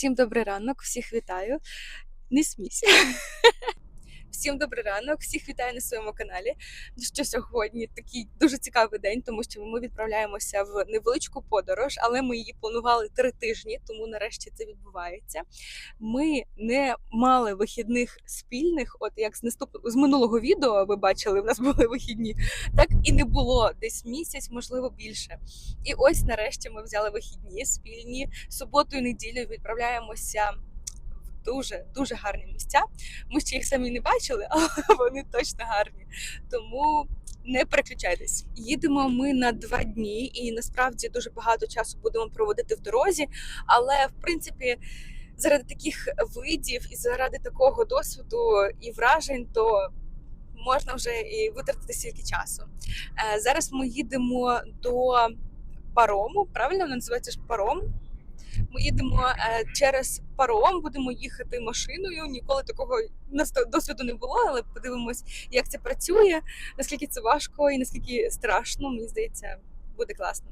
Всім добрий ранок, всіх вітаю. Не смійся. Всім добрий ранок, всіх вітаю на своєму каналі. Що сьогодні такий дуже цікавий день, тому що ми відправляємося в невеличку подорож, але ми її планували три тижні, тому нарешті це відбувається. Ми не мали вихідних спільних, от як з наступ... з минулого відео ви бачили, в нас були вихідні, так і не було десь місяць, можливо, більше. І ось нарешті ми взяли вихідні спільні суботу і неділю відправляємося дуже дуже гарні місця. Ми ще їх самі не бачили, але вони точно гарні. Тому не переключайтесь. Їдемо ми на два дні, і насправді дуже багато часу будемо проводити в дорозі. Але в принципі, заради таких видів і заради такого досвіду і вражень, то можна вже і витратити стільки часу. Е, Зараз ми їдемо до парому. Правильно воно називається ж паром. Ми їдемо е, через паром, будемо їхати машиною. Ніколи такого досвіду не було, але подивимось, як це працює, наскільки це важко і наскільки страшно. Мені здається, буде класно.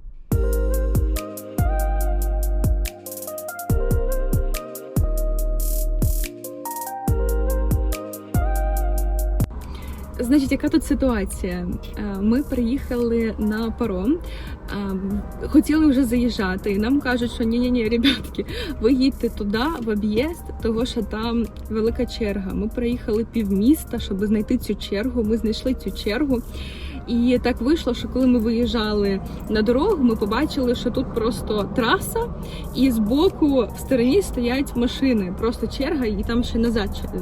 Значить, яка тут ситуація? Е, Ми приїхали на паром, е, хотіли вже заїжджати, і нам кажуть, що ні, ні, ні, ребятки, ви їдьте туди в об'їзд, того що там велика черга. Ми приїхали півміста, щоб знайти цю чергу. Ми знайшли цю чергу. І так вийшло, що коли ми виїжджали на дорогу, ми побачили, що тут просто траса, і збоку в стороні стоять машини, просто черга, і там ще назад е,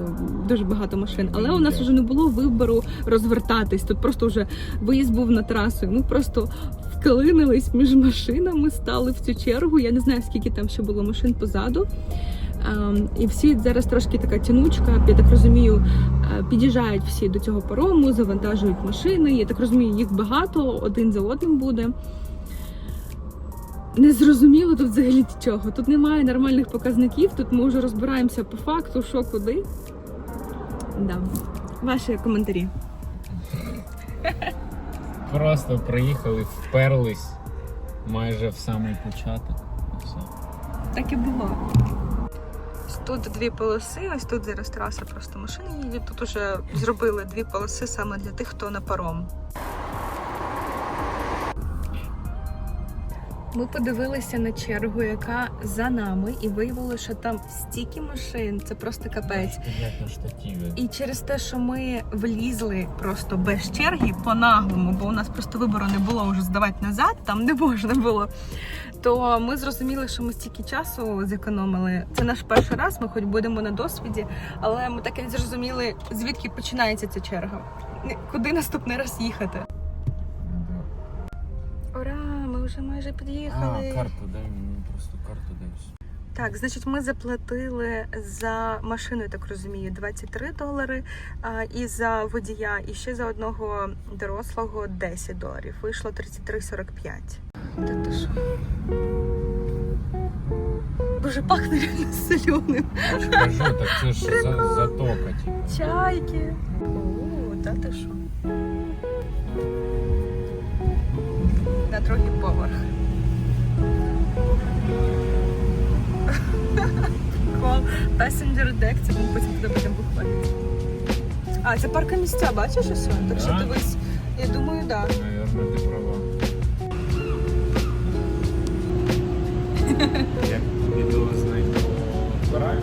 дуже багато машин. Але у нас вже не було вибору розвертатись. Тут просто вже виїзд був на трасу. і Ми просто вклинились між машинами, стали в цю чергу. Я не знаю, скільки там ще було машин позаду. Ем, І всі зараз трошки така тянучка, я так розумію, е, під'їжджають всі до цього парому, завантажують машини. Я так розумію, їх багато, один за одним буде. Не зрозуміло тут взагалі нічого. Тут немає нормальних показників, тут ми вже розбираємося по факту, що куди. Да. Ваші коментарі. Просто приїхали, вперлись майже в самий початок. Все. Так і було. Тут дві полоси, ось тут зараз траса просто машини їде. Тут уже зробили дві полоси саме для тих, хто на паром. Ми подивилися на чергу, яка за нами, і виявилося, що там стільки машин, це просто капець. І через те, що ми влізли просто без черги по-наглому, бо у нас просто вибору не було вже здавати назад, там не можна було. То ми зрозуміли, що ми стільки часу зекономили. Це наш перший раз, ми хоч будемо на досвіді, але ми так і не зрозуміли, звідки починається ця черга. Куди наступний раз їхати? Ура! Ми вже майже під'їхали. А, карту дай мені просто карту все. Так, значить, ми заплатили за машину, я так розумію, 23 долари, а, і за водія, і ще за одного дорослого 10 доларів. Вийшло 33,45. Та ти що? Боже, пахне реально соленим. Я ж кажу, так це ж за, затока, типу. Чайки. О, та ти що? На другий поверх. Прикол. Passenger deck, це ми потім туди будемо виходити. А, це парка місця, бачиш ось? Так що Да? дивись. Я думаю, так. Да. Наверно, ти права. Як відео знайду правильно?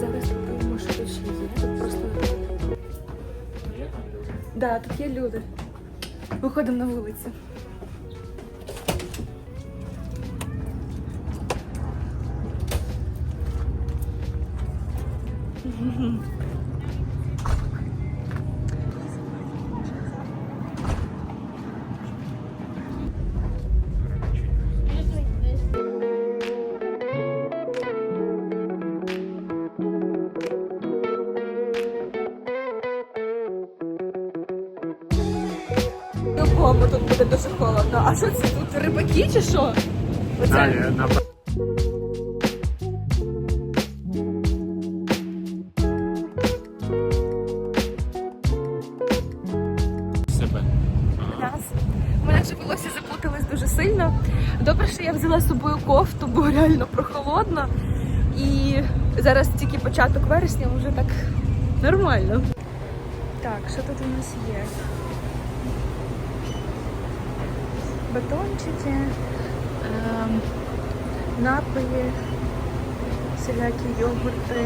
Зараз спробуємо, що тут ще є. Тут просто. Да, тут є люди. Виходимо на вулицю. О, бо тут буде дуже холодно. А що це тут? Рибаки чи що? Оце? Мене вже волосся заплуталось дуже сильно. Добре, що я взяла з собою кофту, бо реально прохолодно. І зараз тільки початок вересня, вже так нормально. Так, що тут у нас є? Батончики, ем, напої, всілякі йогурти.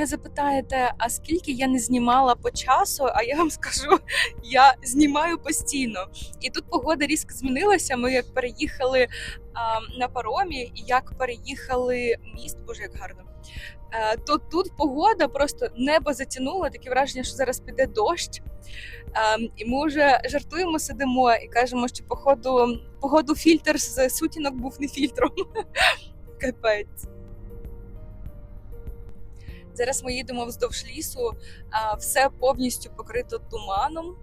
Мене запитаєте, а скільки я не знімала по часу? А я вам скажу, я знімаю постійно. І тут погода різко змінилася. Ми як переїхали а, на паромі, і як переїхали міст, боже, як гарно. Е, то тут погода просто небо затянуло, таке враження, що зараз піде дощ. Ем, і ми вже жартуємо, сидимо і кажемо, що походу, погоду фільтр з сутінок був не фільтром. Капець. Зараз ми їдемо вздовж лісу, а все повністю покрито туманом.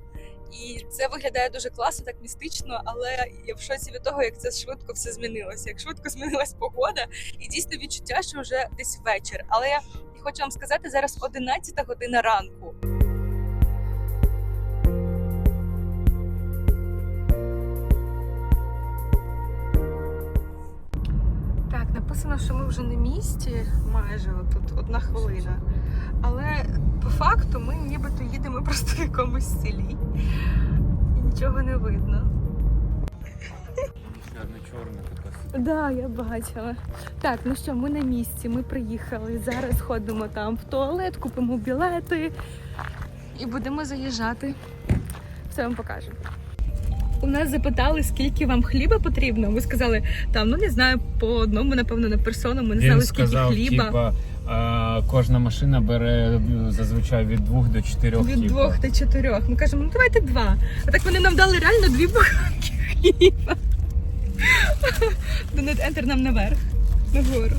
І це виглядає дуже класно, так містично, але я в шоці від того, як це швидко все змінилося. Як швидко змінилась погода, і дійсно відчуття, що вже десь вечір. Але я хочу вам сказати, зараз 11 година ранку. Написано, що ми вже на місці, майже тут одна хвилина. Але по факту ми нібито їдемо просто в якомусь селі. І нічого не видно. Чорна така. Так, да, я бачила. Так, ну що, ми на місці, ми приїхали. Зараз ходимо там в туалет, купимо білети і будемо заїжджати. Все вам покажу. У нас запитали, скільки вам хліба потрібно. Ми сказали, там, ну не знаю, по одному, напевно, на персону. Ми не знали, Він скільки сказав, хліба. типа, а, кожна машина бере ну, зазвичай від двох до чотирьох. Від типа. двох до чотирьох. Ми кажемо, ну давайте два. А так вони нам дали реально дві буханки хліба. Донет ентер нам наверх. Нагору.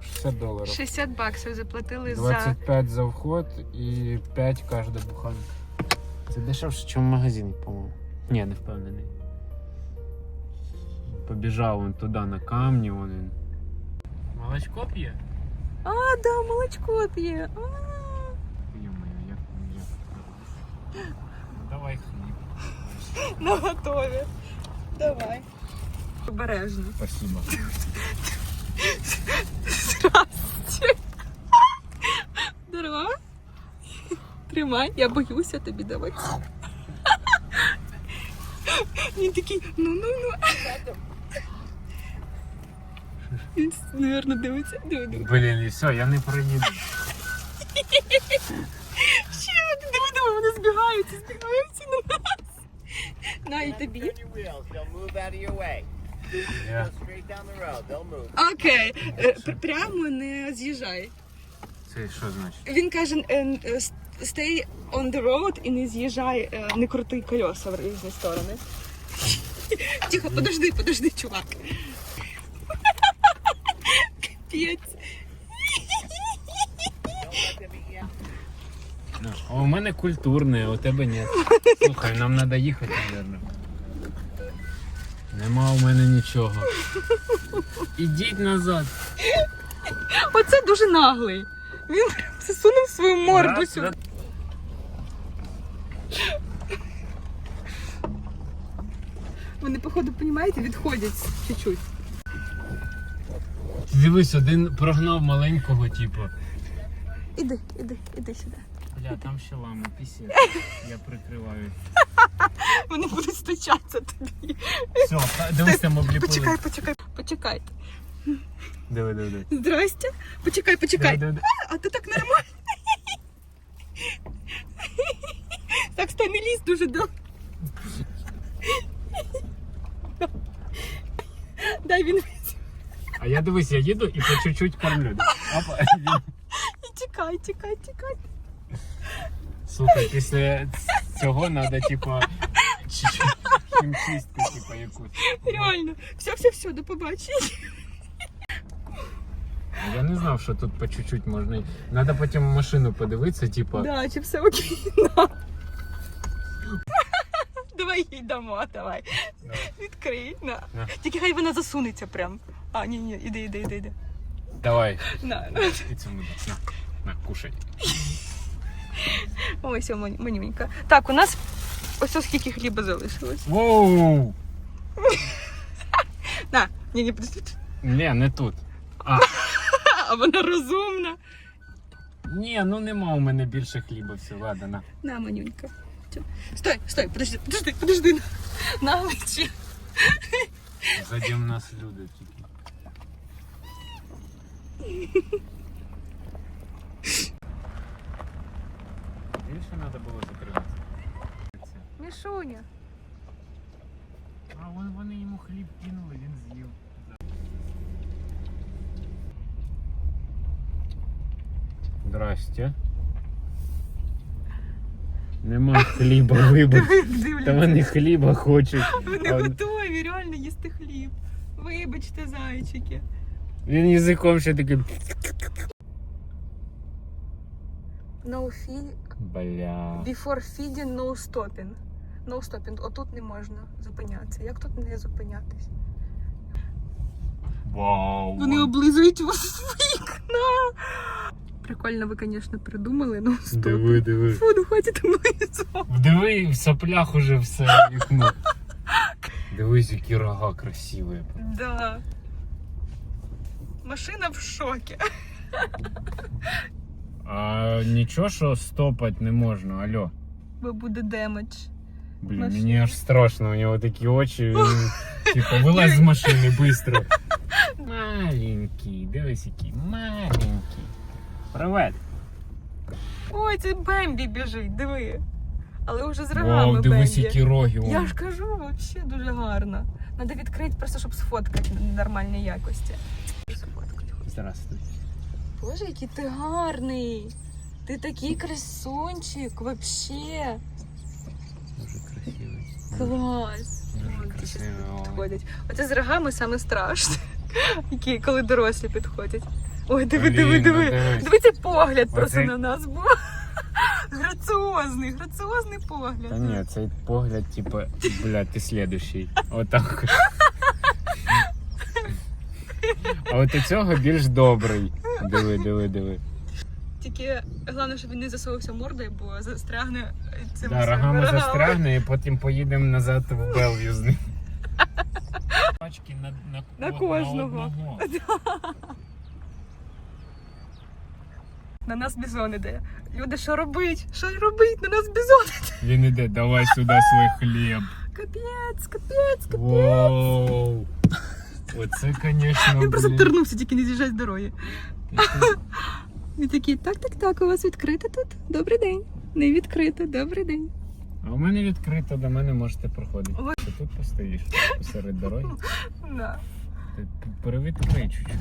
Е, 60 доларів. 60 баксів заплатили за. 25 за вход і 5 кожна буханка. Це дешевше, ніж в магазині, по-моєму. Ні, не впевнений. Побіжав він туди на камні, вон він. Молочко п'є? А, да, молочко п'є. Йо-моє, як як. Давай хліб. На готові. Давай. Обережно. Спасибо. Здрасте. Здорово. Тримай, я боюся тобі давати. Він такий, ну-ну-ну. Він, наверно, дивиться. Диви, диви. Блін, і все, я не проїду. Ще один, диви, диви, вони збігаються, збігаються на нас. На, і тобі. Окей, Е, пр- прямо не з'їжджай. Це що значить? Він каже, е, е, stay on the road і не з'їжджай, е, не крути колеса в різні сторони. Тихо, подожди, подожди, чувак. Капець. Ну, а у мене культурне, а у тебе ні. Слухай, нам треба їхати, мабуть. Нема у мене нічого. Ідіть назад. Оце дуже наглий. Він засунув свою морду Раз, сюди. Вони, походу, розумієте, відходять чуть-чуть. Дивись, один прогнав маленького, типу. Іди, іди, іди сюди. Бля, там ще лами, пісі. Я прикриваю. Вони будуть стучатися тобі. Все, дивись, там обліпили. Почекай, почекай, почекай. Диви, диви, диви. Здрасте. Почекай, почекай. Диви, диви, А ти так нормально. Так стай не лізь дуже до. Дай він А я дивись, я їду і по чуть-чуть кормлю. Опа. і тікай, тікай, тікай. Слухай, після цього треба, типа, чуть-чуть хімчистку, типа, якусь. Реально. Все, все, все, до побачення. Я не знав, що тут по чуть-чуть можна. Треба потім машину подивитися, типа. Да, чи все окей. На. Давай їй дамо, давай. Да. Відкрий. На. Тільки хай вона засунеться прям. А, ні, ні, іди, іди, іди, іди. Давай, На, на. і цьому на, на, кушай. Ой, все, мань- манюнька. Так, у нас ось ось скільки хліба залишилось. Воу! На, ні, ні, подожди. Ні, не тут. А, А вона розумна. ні, ну нема у мене більше хліба, все, ладно, на. На, манюнька. Стой, стой, подожди, подожди, подожди. На лиці. Ззаді в нас люди тільки. Більше треба було закривати. Мішуня. А вон вони йому хліб кинули, він з'їв. Здрасте. Нема хліба, вибач. Та вони хліба хочуть. Вони готові реально їсти хліб. Вибачте, зайчики. Він язиком ще такий. No feed, Бля. before feeding, no stopping. No stopping. Отут не можна зупинятися. Як тут не зупинятись? Вау. Вони облизують вас вікна. Прикольно ви, звісно, придумали, ну стоп. Диви, диви. Фу, ну хватить облизувати. Диви, в соплях уже все вікно. Дивись, які рога красиві. Да. Машина в шокі. А нічого, що стопати не можна, алло. Бо буде демедж. Блін, Машина. мені аж страшно, у нього такі очі, він, типу, вилазь з машини швидко. Маленький, дивись, який маленький. Привет. Ой, це Бембі біжить, диви. Але вже з рогами Вау, дивись, Бембі. які роги. Я ж кажу, взагалі дуже гарно. Надо відкрити просто, щоб сфоткати на нормальній якості. Сфоткати. Здравствуй. Боже, який ти гарний. Ти такий красунчик, вообще. Дуже красивий. Клас. Дуже. Підходять. Оце з рогами саме страшне. Які, коли дорослі підходять. Ой, диви, диви, ну диви. Диви цей погляд просто на нас був. Граціозний, граціозний погляд. Та ні, цей погляд, типу, блядь, ти слідущий. Отак. А от у цього більш добрий. Диви, диви, диви. Тільки головне, щоб він не засовувався мордою, бо застрягне цим Да, рогами рогами. застрягне і потім поїдемо назад в Белв'ю з ним. Пачки на, на, На од- кожного. одного. На нас бізон іде. Люди, що робить? Що робить? На нас бізон іде. Він іде, давай сюди свій хліб. Капець, капець, капець. Воу. Оце, звісно, Він просто блін. тернувся, тільки не з'їжджай з дороги. Він такий, так, так, так, у вас відкрито тут? Добрий день. Не відкрито, добрий день. А у мене відкрито, до мене можете проходити. Ой. Ти тут постоїш посеред дороги. Да. Ти перевідкрий чуть-чуть.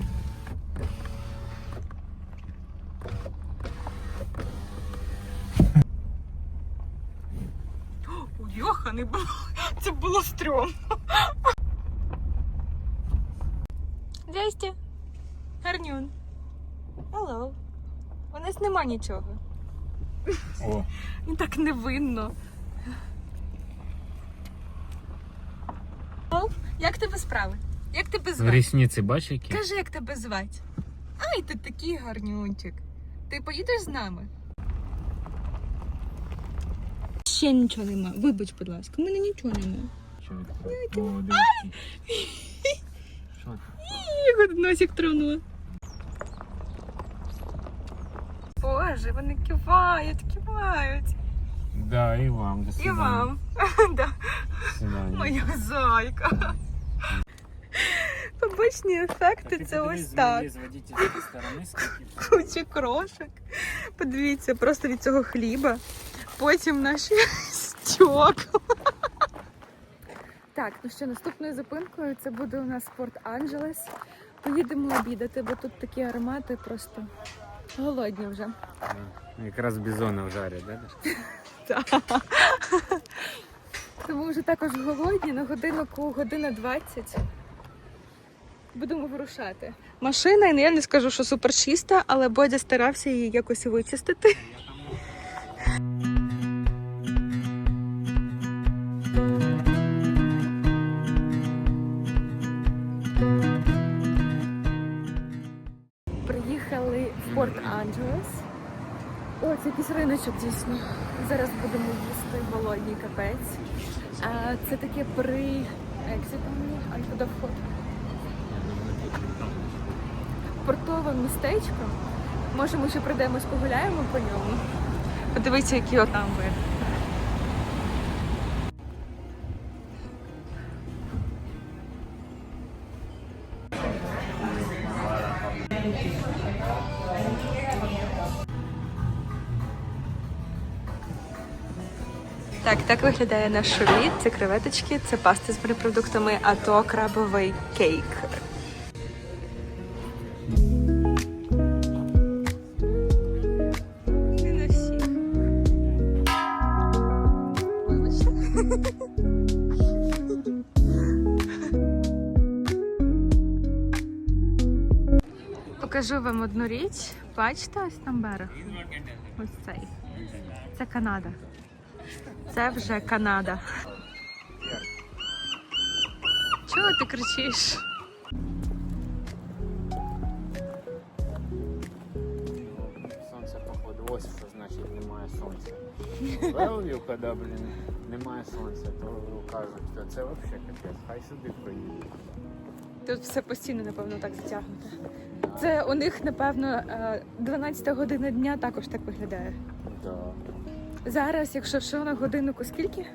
Йоханий було. Це було стрьом. Здрасте. Гарнюн. Hello. У нас нема нічого. О, Він так невинно. О, Як тебе справи? Як тебе звати? рісниці бачиш які? Кажи, як тебе звати. Ай, ти такий гарнюнчик. Ти поїдеш з нами? Ще нічого нема. Вибач, будь ласка, в мене нічого нема. Що? О, дивись. Що ти? Його носик тронула. Боже, вони кивають, кивають. Да, і вам. До І свидання. вам. Да. До свидання. Моя зайка. Побочні ефекти це ось так. З водительської сторони скільки Куча крошок. Подивіться, просто від цього хліба. Потім наші стекла. Так, ну що наступною зупинкою це буде у нас Порт Анджелес. Поїдемо обідати, бо тут такі аромати просто голодні вже. Якраз бізона вжарять, да? так? Тому вже також голодні на годинку година 20. Будемо вирушати. Машина, і я не скажу, що супер чиста, але Бодя старався її якось вичистити. Якийсь риночок дійсно. Зараз будемо їсти голодній капець. Це таке при екситом, а куди вход? Портове містечко. Може, ми ще прийдемось погуляємо по ньому. Подивіться, які отам вид. Так, так виглядає наш обід. Це креветочки, це паста з морепродуктами, а то крабовий кейк. Покажу вам одну річ. Бачите, ось там берег. Ось цей. Це Канада. Це вже Канада. Чого ти кричиш? Сонце, походу, ось що значить немає сонця. Велвів, коли, блін, немає сонця, то кажуть, що це взагалі капець, хай сюди приїде. Тут все постійно, напевно, так затягнуто. Це у них, напевно, е, 12 година дня також так виглядає. Зараз, якщо що на годиннику, скільки?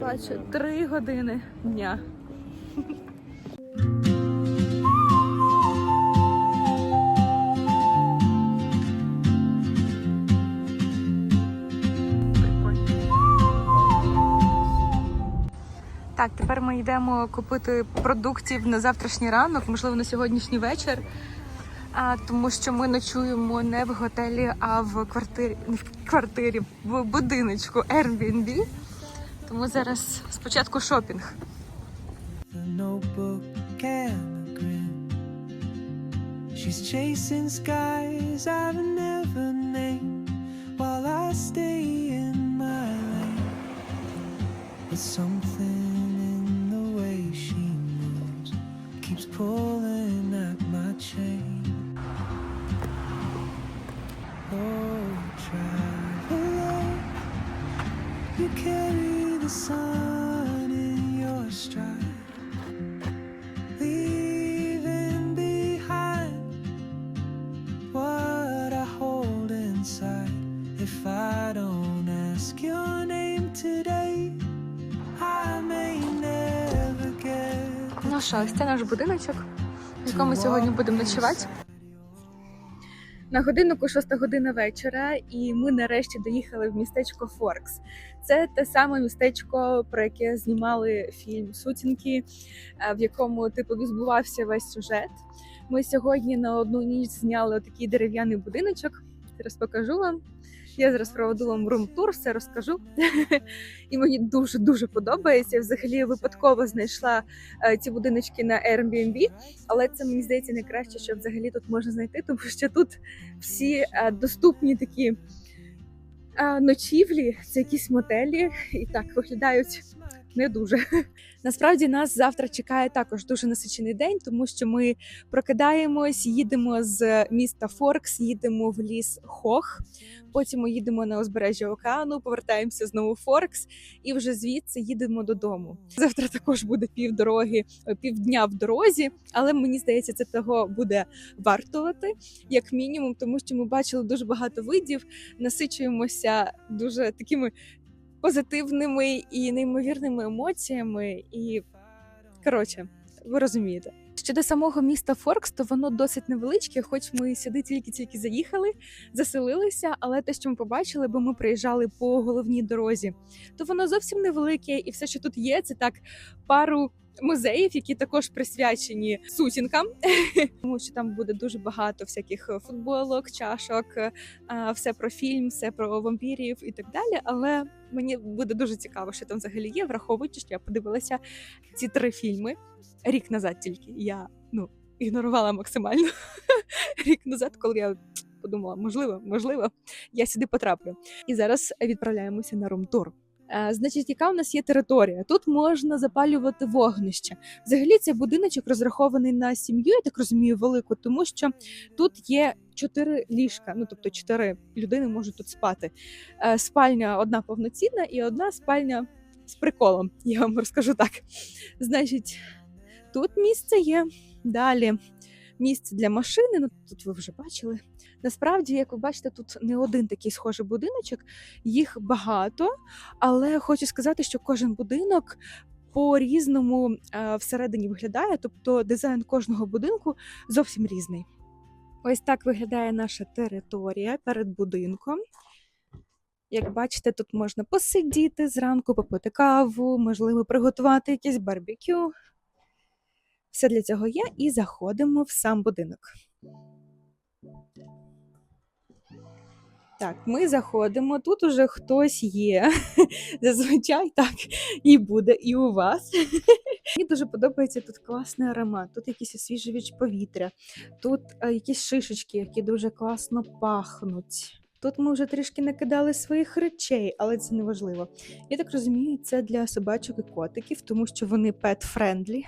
Бачу, 3 години дня. Так, тепер ми йдемо купити продуктів на завтрашній ранок, можливо, на сьогоднішній вечір. А, тому що ми ночуємо не в готелі, а в квартирі, в квартирі, в будиночку Airbnb. Тому зараз спочатку шопінг. She's chasing skies I've never named while I stay in my lane. But something ось це наш будиночок, в якому сьогодні будемо ночувати. На годиннику 6 година вечора, і ми нарешті доїхали в містечко Форкс. Це те саме містечко, про яке знімали фільм Сутінки, е, в якому типу відбувався весь сюжет. Ми сьогодні на одну ніч зняли такий дерев'яний будиночок. Зараз покажу вам. Я зараз проведу вам рум-тур, все розкажу. І мені дуже дуже подобається. Взагалі випадково знайшла е, ці будиночки на Airbnb, але це мені здається найкраще, що взагалі тут можна знайти, тому що тут всі е, доступні такі е, ночівлі, це якісь мотелі, і так виглядають не дуже. Насправді нас завтра чекає також дуже насичений день, тому що ми прокидаємось, їдемо з міста Форкс, їдемо в ліс Хох. Потім ми їдемо на узбережжя океану, повертаємося знову в Форкс і вже звідси їдемо додому. Завтра також буде півдороги, е, півдня в дорозі, але мені здається, це того буде вартувати як мінімум, тому що ми бачили дуже багато видів, насичуємося дуже такими позитивними і неймовірними емоціями. І коротше, ви розумієте. Щодо самого міста Форкс, то воно досить невеличке, хоч ми сюди тільки-тільки заїхали, заселилися, але те, що ми побачили, бо ми приїжджали по головній дорозі, то воно зовсім невелике, і все, що тут є, це так пару музеїв, які також присвячені сутінкам, тому що там буде дуже багато всяких е, футболок, чашок, е, все про фільм, все про вампірів і так далі. Але мені буде дуже цікаво, що там взагалі є, враховуючи, що я подивилася ці три фільми рік назад тільки. Я ну ігнорувала максимально рік назад, коли я подумала, можливо, можливо, я сюди потраплю. І зараз відправляємося на румтур. Е, Значить, яка в нас є територія? Тут можна запалювати вогнище. Взагалі, цей будиночок розрахований на сім'ю, я так розумію, велику, тому що тут є чотири ліжка. Ну тобто чотири людини можуть тут спати. Е, Спальня одна повноцінна і одна спальня з приколом. Я вам розкажу так. Значить, тут місце є. Далі місце для машини. Ну тут ви вже бачили. Насправді, як ви бачите, тут не один такий схожий будиночок, їх багато, але хочу сказати, що кожен будинок по-різному е, всередині виглядає, тобто дизайн кожного будинку зовсім різний. Ось так виглядає наша територія перед будинком. Як бачите, тут можна посидіти зранку, попити каву, можливо, приготувати якесь барбекю. Все для цього є, і заходимо в сам будинок. Так, ми заходимо. Тут уже хтось є. Зазвичай так і буде, і у вас. Мені дуже подобається тут класний аромат, тут якийсь освіжувач повітря, тут е, якісь шишечки, які дуже класно пахнуть. Тут ми вже трішки накидали своїх речей, але це не важливо. Я так розумію, це для собачок і котиків, тому що вони pet-friendly.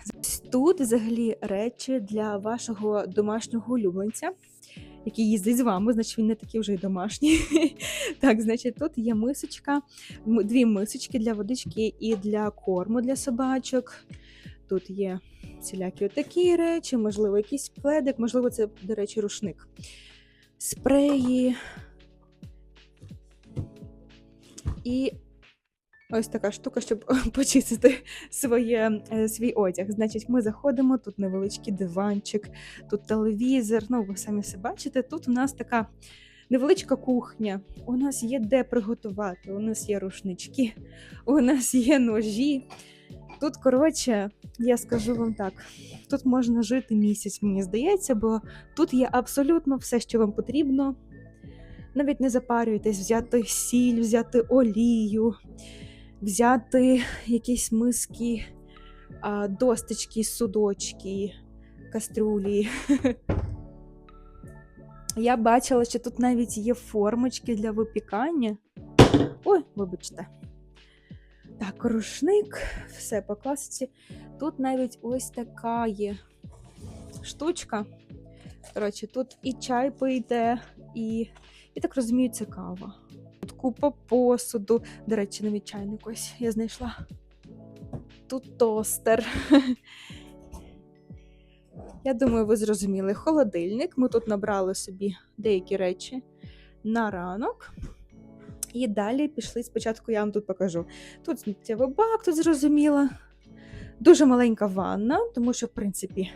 Тут взагалі речі для вашого домашнього улюбленця, який їздить з вами, значить він не такий вже й домашній. Так, значить, тут є мисочка, дві мисочки для водички і для корму для собачок. Тут є всілякі такі речі, можливо, якийсь пледик, можливо, це, до речі, рушник. Спреї. І ось така штука, щоб почистити своє, е, свій одяг. Значить, ми заходимо, тут невеличкий диванчик, тут телевізор. Ну, ви самі все бачите. Тут у нас така невеличка кухня. У нас є де приготувати, у нас є рушнички, у нас є ножі. Тут, коротше, я скажу вам так: тут можна жити місяць, мені здається, бо тут є абсолютно все, що вам потрібно. Навіть не запарюйтесь, взяти сіль, взяти олію, взяти якісь миски, а, досточки, судочки, кастрюлі. Я бачила, що тут навіть є формочки для випікання. Ой, вибачте. Так, рушник, все по класиці. Тут навіть ось така є штучка. Коротше, тут і чай пийде, і, я так розумію, це кава. Тут купа посуду. До речі, навіть чайник ось я знайшла. Тут тостер. Я думаю, ви зрозуміли. Холодильник. Ми тут набрали собі деякі речі на ранок. І далі пішли спочатку, я вам тут покажу. Тут сміттєвий бак, тут зрозуміло. Дуже маленька ванна, тому що, в принципі,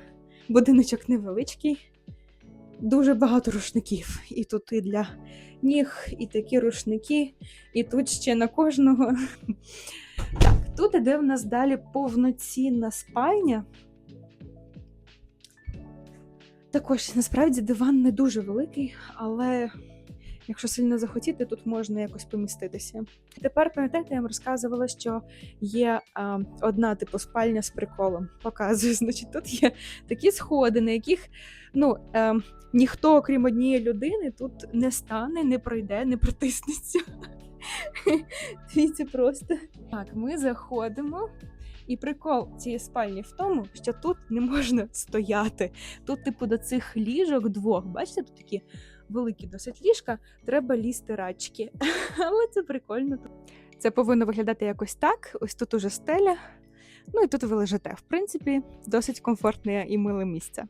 будиночок невеличкий. Дуже багато рушників. І тут і для ніг, і такі рушники, і тут ще на кожного. Так, тут іде в нас далі повноцінна спальня. Також насправді диван не дуже великий, але якщо сильно захотіти, тут можна якось поміститися. Тепер пам'ятаєте, я вам розказувала, що є а, одна типу спальня з приколом. Показую, значить, тут є такі сходи, на яких ну, е, ніхто, окрім однієї людини, тут не стане, не пройде, не протиснеться. Дивіться просто. Так, ми заходимо. І прикол цієї спальні в тому, що тут не можна стояти. Тут, типу, до цих ліжок двох, бачите, тут такі великі досить ліжка, треба лізти рачки. Але це прикольно. Це повинно виглядати якось так. Ось тут уже стеля. Ну і тут ви лежите. В принципі, досить комфортне і миле місце.